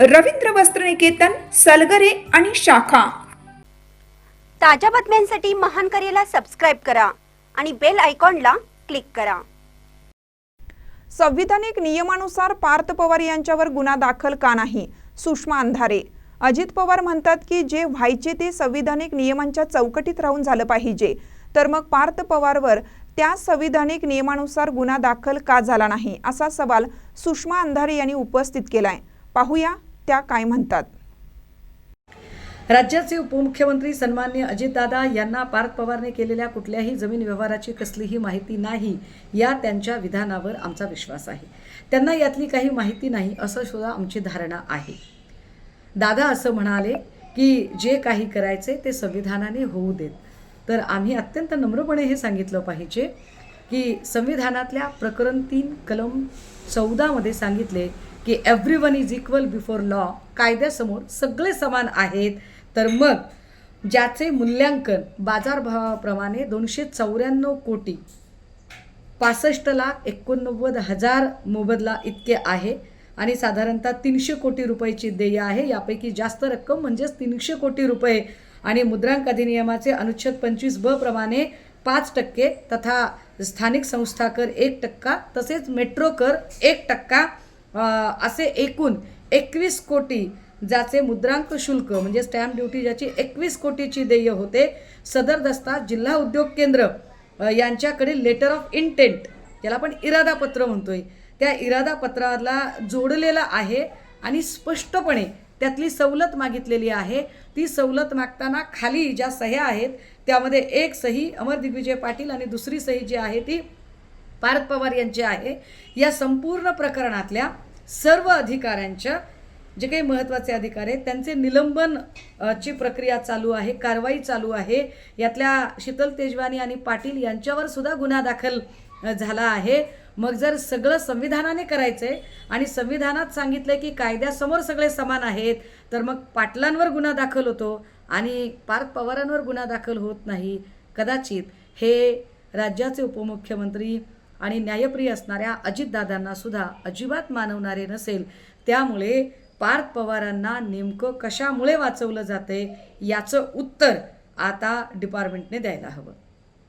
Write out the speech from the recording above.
रवींद्र वस्त्रनिकेतन सलगरे आणि शाखा. ताज्या बातम्यांसाठी महान करेला सबस्क्राईब करा आणि बेल आयकॉनला क्लिक करा. संविधानिक नियमानुसार पार्थ पवार यांच्यावर गुन्हा दाखल का नाही? सुषमा अंधारे. अजित पवार म्हणतात की जे व्हायचे ते संविधानिक नियमांच्या चौकटीत राहून झालं पाहिजे. तर मग पार्थ पवारवर त्या संविधानिक नियमानुसार गुन्हा दाखल का झाला नाही? असा सवाल सुषमा अंधारे यांनी उपस्थित केलाय. पाहूया त्या काय म्हणतात? राज्याचे उपमुख्यमंत्री सन्मान्य अजितदादा यांना पार्थ पवारने केलेल्या कुठल्याही जमीन व्यवहाराची कसलीही माहिती नाही या त्यांच्या विधानावर आमचा विश्वास आहे. त्यांना यातली काही माहिती नाही असं सुद्धा आमची धारणा आहे. दादा असं म्हणाले की जे काही करायचे ते संविधानाने होऊ देत. तर आम्ही अत्यंत नम्रपणे हे सांगितलं पाहिजे की संविधानातल्या प्रकरण तीन कलम चौदामध्ये सांगितले की everyone is equal before law कायद्यासमोर सगळे समान आहेत. तर मग ज्याचे मूल्यांकन बाजारभावाप्रमाणे दोनशे चौऱ्याण्णव कोटी पासष्ट लाख एकोणनव्वद हजार मोबदला इतके आहे आणि साधारणतः तीनशे कोटी रुपयाची देय आहे. यापैकी जास्त रक्कम म्हणजेच तीनशे कोटी रुपये आणि मुद्रांक अधिनियमाचे अनुच्छेद पंचवीस ब प्रमाणे पाच टक्के तथा स्थानिक संस्था कर एक टक्का तसेच मेट्रो कर एक टक्का असे एकूण एकवीस कोटी ज्याचे मुद्रांक शुल्क म्हणजे स्टॅम्प ड्युटी ज्याची एकवीस कोटीची देय होते सदर दस्ता जिल्हा उद्योग केंद्र यांच्याकडे लेटर ऑफ इंटेंट ज्याला आपण इरादापत्र म्हणतोय त्या इरादापत्राला जोडलेला आहे आणि स्पष्टपणे त्यातली सवलत मागितलेली आहे. ती सवलत मागताना खाली ज्या सह्या आहेत त्यामध्ये एक सही अमर दिग्विजय पाटील आणि दुसरी सही जी आहे ती पार्थ पवार यांची आहे. या संपूर्ण प्रकरणातल्या सर्व अधिकाऱ्यांच्या जे काही महत्त्वाचे अधिकार आहेत त्यांचे निलंबन ची प्रक्रिया चालू आहे कारवाई चालू आहे. यातल्या शीतल तेजवानी आणि पाटील यांच्यावर सुद्धा गुन्हा दाखल झाला आहे. मग जर सगळं संविधानाने करायचं आहे आणि संविधानात सांगितलं आहे की कायद्यासमोर सगळे समान आहेत तर मग पाटलांवर गुन्हा दाखल होतो आणि पार्थ पवारांवर गुन्हा दाखल होत नाही. कदाचित हे राज्याचे उपमुख्यमंत्री आणि न्यायप्रिय असणाऱ्या अजितदादांना सुद्धा अजिबात मानवणारे नसेल त्यामुळे पार्थ पवारांना नेमकं कशामुळे वाचवलं जाते याचं उत्तर आता डिपार्टमेंटने द्यायला हवं.